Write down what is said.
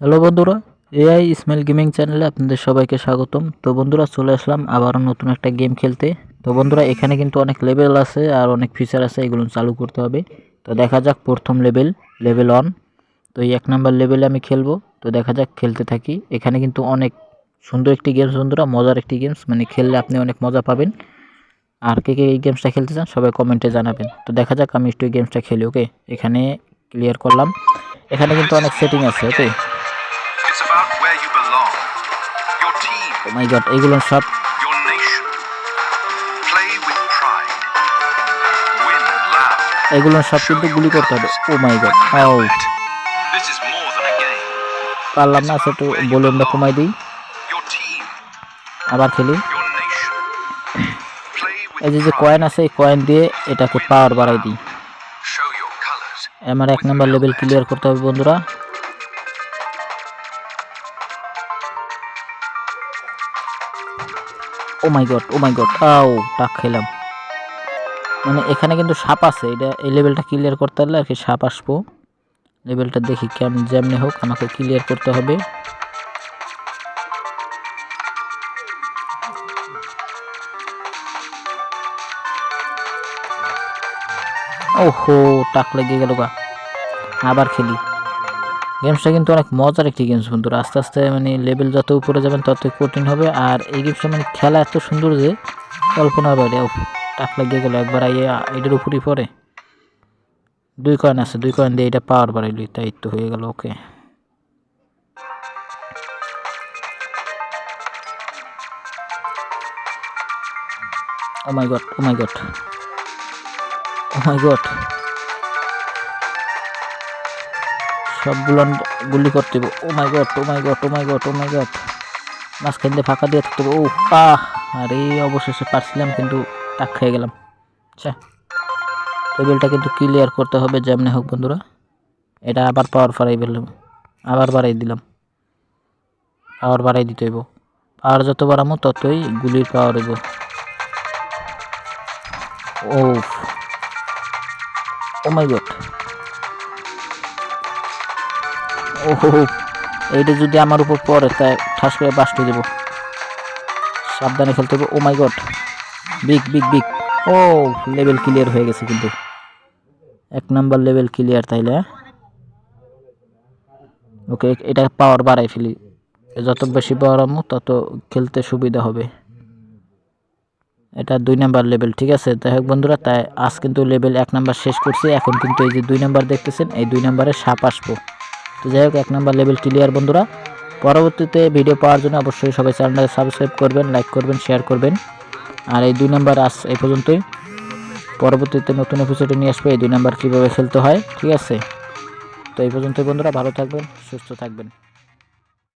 Hello বন্ধুরা, AI Ismail gaming চ্যানেলে আপনাদের সবাইকে স্বাগতম। তো বন্ধুরা, চলে আসলাম আবারও নতুন একটা গেম খেলতে। তো বন্ধুরা, এখানে কিন্তু অনেক লেভেল আছে আর অনেক ফিচার আছে, এগুলো চালু করতে হবে। তো দেখা যাক প্রথম লেভেল লেভেল ওয়ান তো এই এক নাম্বার লেভেলে আমি খেলব। তো দেখা যাক, খেলতে থাকি। এখানে কিন্তু অনেক সুন্দর একটি গেমস বন্ধুরা, মজার একটি গেমস মানে খেললে আপনি অনেক মজা পাবেন। আর কে কে এই গেমসটা খেলতে চান, সবাই কমেন্টে জানাবেন। তো দেখা যাক, আমি একটু গেমসটা খেলি ওকে এখানে ক্লিয়ার করলাম। এখানে কিন্তু অনেক সেটিং আছে ওকে মাই গড এইগুলো সব. এগুলো সব কিন্তু গুলি করতে হবে। Oh my god game. পারলাম না সেটা ভলিউমটা কমাই দিই। আবার খেলি। এই যে যে কয়েন আছে এই কয়েন দিয়ে এটাকে পাওয়ার বাড়াই দিই. আমার এক নম্বর লেভেল ক্লিয়ার করতে হবে বন্ধুরা। ও my god oh my god আও টাক খেলাম। মানে এখানে কিন্তু সাপ আছে। এটা, এই লেভেলটা ক্লিয়ার করতে হলে আর কি সাপ আসব। লেভেলটা দেখি কেমন, যেমনি হোক আমাকে ক্লিয়ার করতে হবে। ওহো টাক লেগে গেল গা। আবার খেলি। গেমসটা কিন্তু অনেক মজার একটি গেমস বন্ধুরা। আস্তে আস্তে মানে লেভেল যত উপরে যাবেন, ততই কঠিন হবে। আর এই গেমসটা মানে খেলা এত সুন্দর যে কল্পনার বাইরে টাক লেগে গেল। একবার আইয়া এটার উপরই পরে দুই কয়েন আছে, দুই কয়েন দিয়ে এটা পাওয়ার বাড়াইলি। তাই তো হয়ে গেল okay oh my god oh my god oh my god সবগুলো গুলি করতে হবে। ও my god oh my god oh my god oh my god মাঝখান দিয়ে ফাঁকা দিয়ে থাকতে হবে। ও আহ, আরে, অবশেষে পারছিলাম কিন্তু টাক খেয়ে গেলাম। আচ্ছা টেবিলটা কিন্তু ক্লিয়ার করতে হবে, যেমনি হোক বন্ধুরা। এটা আবার পাওয়ার বাড়াই ফেললাম। আবার বাড়াই দিলাম। পাওয়ার বাড়াই দিতে হইব। পাওয়ার যত বাড়ামো, ততই গুলির পাওয়ার হইব। ও ও মাই গড ওহো। এইটা যদি আমার উপর পড়ে, তাই ঠাস করে বাস্ট হয়ে দেবো সাবধানে খেলতে হবে। ও my god big big big oh level clear হয়ে গেছে কিন্তু। এক নাম্বার লেভেল ক্লিয়ার তাইলে ওকে, এটা পাওয়ার বাড়াই ফেলি। যত বেশি পাওয়ার আমো তত খেলতে সুবিধা হবে। এটা দুই নাম্বার লেভেল ঠিক আছে? যাই হোক বন্ধুরা, তাই আজ কিন্তু লেভেল এক নাম্বার শেষ করছি। এখন কিন্তু এই যে দুই নাম্বার দেখতেছেন, এই দুই নাম্বারে সাপ আসব। তো যাই হোক, এক নম্বর লেভেল ক্লিয়ার বন্ধুরা। পরবর্তীতে ভিডিও পাওয়ার জন্য অবশ্যই সবাই চ্যানেলটাকে সাবস্ক্রাইব করবেন লাইক করবেন শেয়ার করবেন। আর এই দুই নাম্বার আস এই পর্যন্তই। পরবর্তীতে নতুন এপিসোডে নিয়ে আসবে, এই দুই নাম্বার কীভাবে খেলতে হয়, ঠিক আছে? তো এই পর্যন্তই বন্ধুরা, ভালো থাকবেন, সুস্থ থাকবেন।